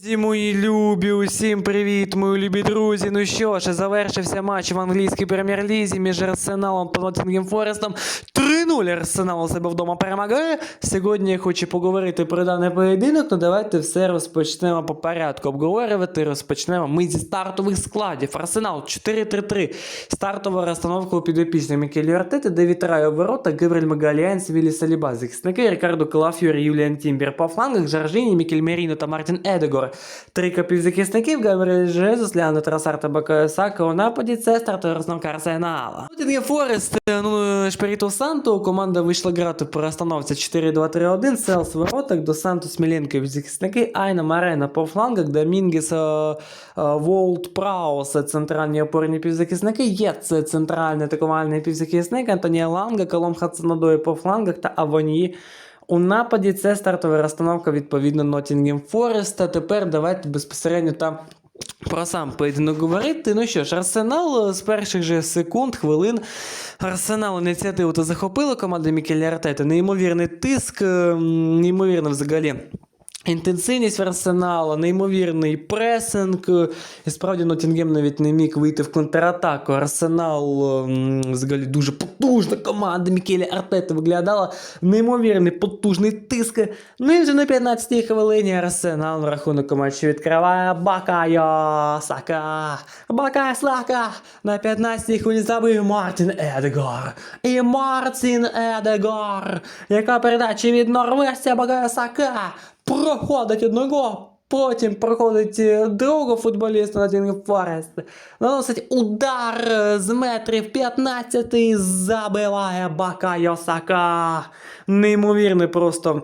Друзі, мої любі, усім привіт, мої любі друзі. Ну що ж, завершився матч в англійській прем'єр-лізі між Арсеналом та Ноттінгем Форестом. 3-0 Арсенал у себе вдома перемагає. Сьогодні я хочу поговорити про даний поєдинок. Ну давайте все розпочнемо по порядку. Обговорювати розпочнемо ми зі стартових складів. Арсенал 4-3-3. Стартова розстановка у підопічних Мікелі Артети, Девід Рай у воротах, Габріель Магаліанс, Вілі Саліба. Захисники Рікардо Калафіор, Юліан Тімбер по флангах, Жаржині, Мікель Меріно та Мартін Едегор. Три півзахисників, Габріель Жезус, Леонид Тросар та Бакаю Сака у нападі. Це розстановка Арсенала. Нотінгем Форест, е, ну, Шпіріту Санту, команда вийшла грати по розстановці 4-2-3-1, Селс в воротах, До Санту Сміленко захисники, Айна Марена по флангах, Домінгес, е, е, Волт Праус, це центральні опорні півзахисники, є це центральний атакувальний півзахисник, Антонія Ланга, Колом Хацанадої по флангах та Авонії у нападі це стартова розстановка відповідно Nottingham Forest. А тепер давайте безпосередньо там про сам поєдинок говорити. Ну що ж, Арсенал е, з перших же секунд, хвилин. Арсенал ініціативу то захопила команда Мікеля Артета. Неймовірний тиск, е, неймовірно взагалі. Інтенсивність в Арсенала, неймовірний пресинг. І справді Нотінгем навіть не міг вийти в контратаку. Арсенал ем, взагалі дуже потужна команда Мікеля Артета виглядала. Неймовірний потужний тиск. Ну і вже на 15-й хвилині Арсенал рахунок матчу відкриває Бакайо Сака. Бакайо Сака. На 15-й хвилині забив Мартін Едегор. І Мартін Едегор. Яка передача від норвежця Бакайо Сака. Проходить одного. Потім проходить е, другого футболіста Нотінгем Форест. Наносить удар е, з метрів 15 і забиває Бака Йосака. Неймовірний просто.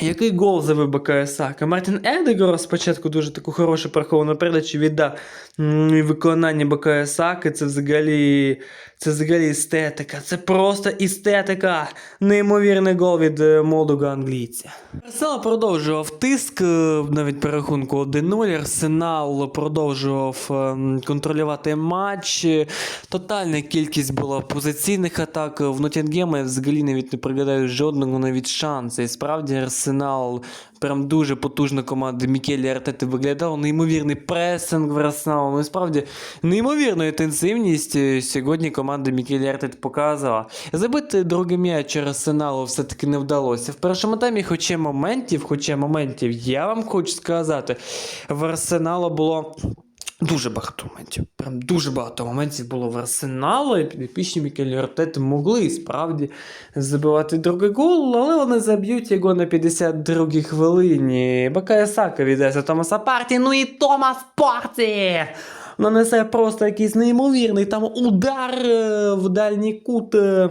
Який гол забив Бакайо Сака? Мартін Едегор спочатку дуже таку хорошу приховану передачу віддав. Виконання Саки це взагалі, це взагалі естетика. Це просто естетика. Неймовірний гол від е, молодого англійця. Арсенал продовжував тиск е, навіть по рахунку 1-0. Арсенал продовжував ем, контролювати матч. Е, Тотальна кількість була позиційних атак. В Нотінгема я взагалі навіть не пригадаю жодного навіть шансу. І справді Арсенал прям дуже потужна команда Мікелі Артети виглядав. Неймовірний пресинг в Арсеналу. Ну і справді неймовірну інтенсивність е, сьогодні команда Мікелі Артет показувала. Забити другий м'яч Арсеналу все-таки не вдалося. В першому таймі, хоча моментів, хоча моментів, я вам хочу сказати, в Арсеналу було. Дуже багато моментів. Прям дуже багато моментів було в Арсеналу, і підопічні Мікелі Артети могли справді забивати другий гол, але вони заб'ють його на 52-й хвилині. Бакая Сака віддається Томаса Парті, ну і Томас Парті! Нанесе просто якийсь неймовірний там удар е, в дальній кут. е.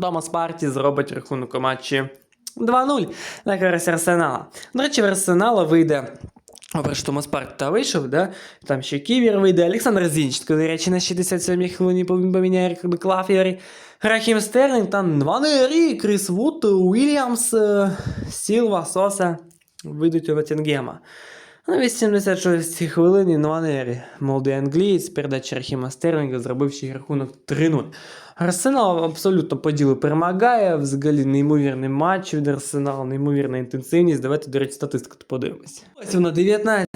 Томас Парті зробить рахунок у матчі 2-0 на користь Арсенала. До речі, в Арсенала вийде. Що Маспарт та вийшов, да? там ще Ківір вийде, Олександр Зінченко, до речі, на 67-й хвилині поміняє Клафєрі, Рахім Стерлінг, там Ванері, Кріс Вуд, Уільямс, е, Сілва, Соса вийдуть у Нотінгема. На 86-й хвилині Нванері, молодий англієць, передача Рахіма Стерлінга зробив ще рахунок 3-0. Арсенал абсолютно по ділу перемагає. Взагалі неймовірний матч від Арсеналу, неймовірна інтенсивність. Давайте, до речі, статистику подивимось. Ось вона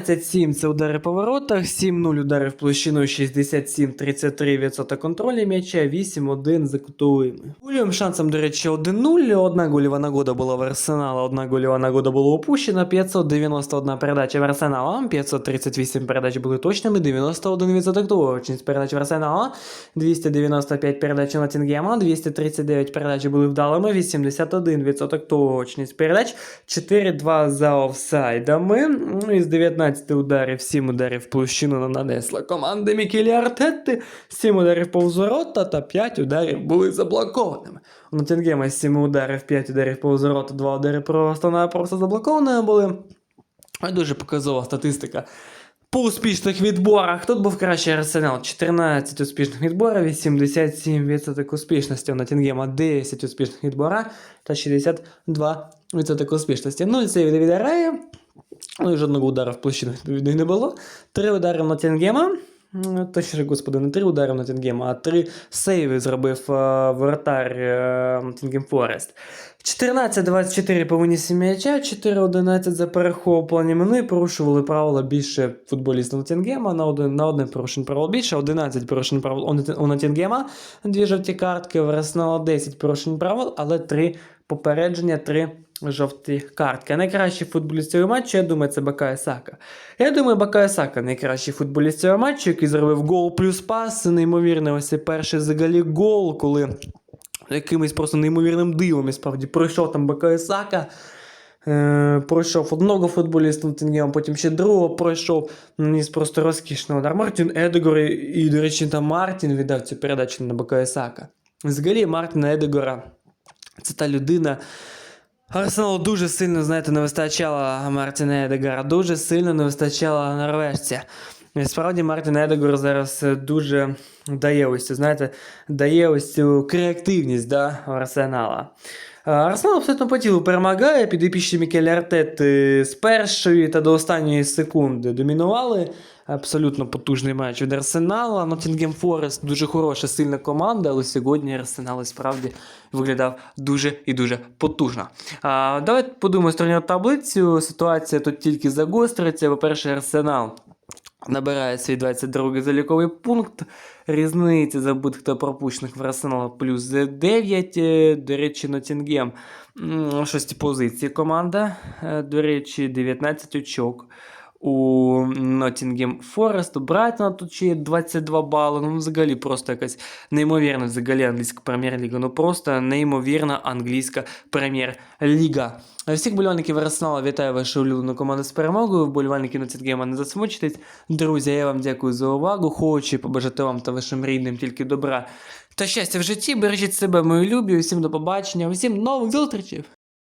19-7 це удари по воротах, 7-0 удари в площину, 67-33% контролю м'яча, 8-1 за кутовими. Гольовим шансом, до речі, 1-0. Одна гольова нагода була в Арсенала, одна гольова нагода була упущена. 591 передача в Арсенала, 538 передач були точними, 91% точність передач в Арсенала, 295 передач у Ноттінгема, 239 передач були вдалими, 81% точність передач, 4-2 за офсайдами. Ну, із 19 ударів, 7 ударів площину нанесла команда Мікелі Артетти, 7 ударів повз ворота та 5 ударів були заблокованими. У Ноттінгема 7 ударів, 5 ударів повз ворота, 2 удари просто просто заблокованими були. Дуже показова статистика. По успішних відборах тут був кращий арсенал. 14 успішних відборів, 87% успішності. У Нотінгема 10 успішних відбора та 62% успішності. 0 сейв Девіда Рея. Ну і жодного удару в площину не було. Три удари Нотінгема. Точніше, господи, не три удари на Тінгем, а три сейви зробив е, воротар е, Нотінгем Форест. 14-24 по винісі м'яча, 4-11 за перехоплення. Вони порушували правила більше футболіста Нотінгема, на один, на одне порушень правил більше, 11 порушень правил у Нотінгема, дві жовті картки, в 10 порушень правил, але 3 попередження, 3 жовті картки. Найкращий футболіст цього матчу, я думаю, це Бакая Сака. Я думаю, Бакая Сака найкращий футболіст цього матчу, який зробив гол плюс пас. Неймовірно, ось перший взагалі гол, коли якимось просто неймовірним дивом, і справді пройшов там Бакая Сака. Е, пройшов одного футболіста Нотінгема, потім ще другого пройшов. Ніс просто розкішний удар. Мартін Едегор, і, до речі, там Мартін віддав цю передачу на Бакая Сака. Взагалі, Мартіна Едегора це та людина. Арсеналу дуже сильно, знаєте, не вистачало Мартіне Едегара, дуже сильно не вистачало норвежця. Справді Мартін Едегор зараз е, дуже дає ось цю, знаєте, дає ось цю креативність да, Арсенала. Е, Арсенал абсолютно по тілу перемагає, підопічні Мікель Артети з першої та до останньої секунди домінували. Абсолютно потужний матч від Арсенала. Ноттінгем Форест дуже хороша, сильна команда, але сьогодні Арсенал справді виглядав дуже і дуже потужно. А, давайте подумаємо сторону таблицю. Ситуація тут тільки загостриться. По-перше, Арсенал набирає свій 22-й заліковий пункт. Різниця забутих та пропущених в Арсенала плюс 9. Е, До речі, Нотінгем шості позиції команда. Е, До речі, 19 очок. У Ноттінгем Форест, у Брайтона тут ще є 22 бали. Ну, взагалі, просто якась неймовірна взагалі англійська прем'єр-ліга. Ну просто неймовірна англійська прем'єр-ліга. Всіх болівальників Арсенала вітаю вашу улюблену команду з перемогою. Вболівальники Ноттінгема не засмучитесь. Друзі, я вам дякую за увагу. Хочу побажати вам та вашим рідним тільки добра та щастя в житті. Бережіть себе, мої любі. Усім до побачення, усім нових зустрічей!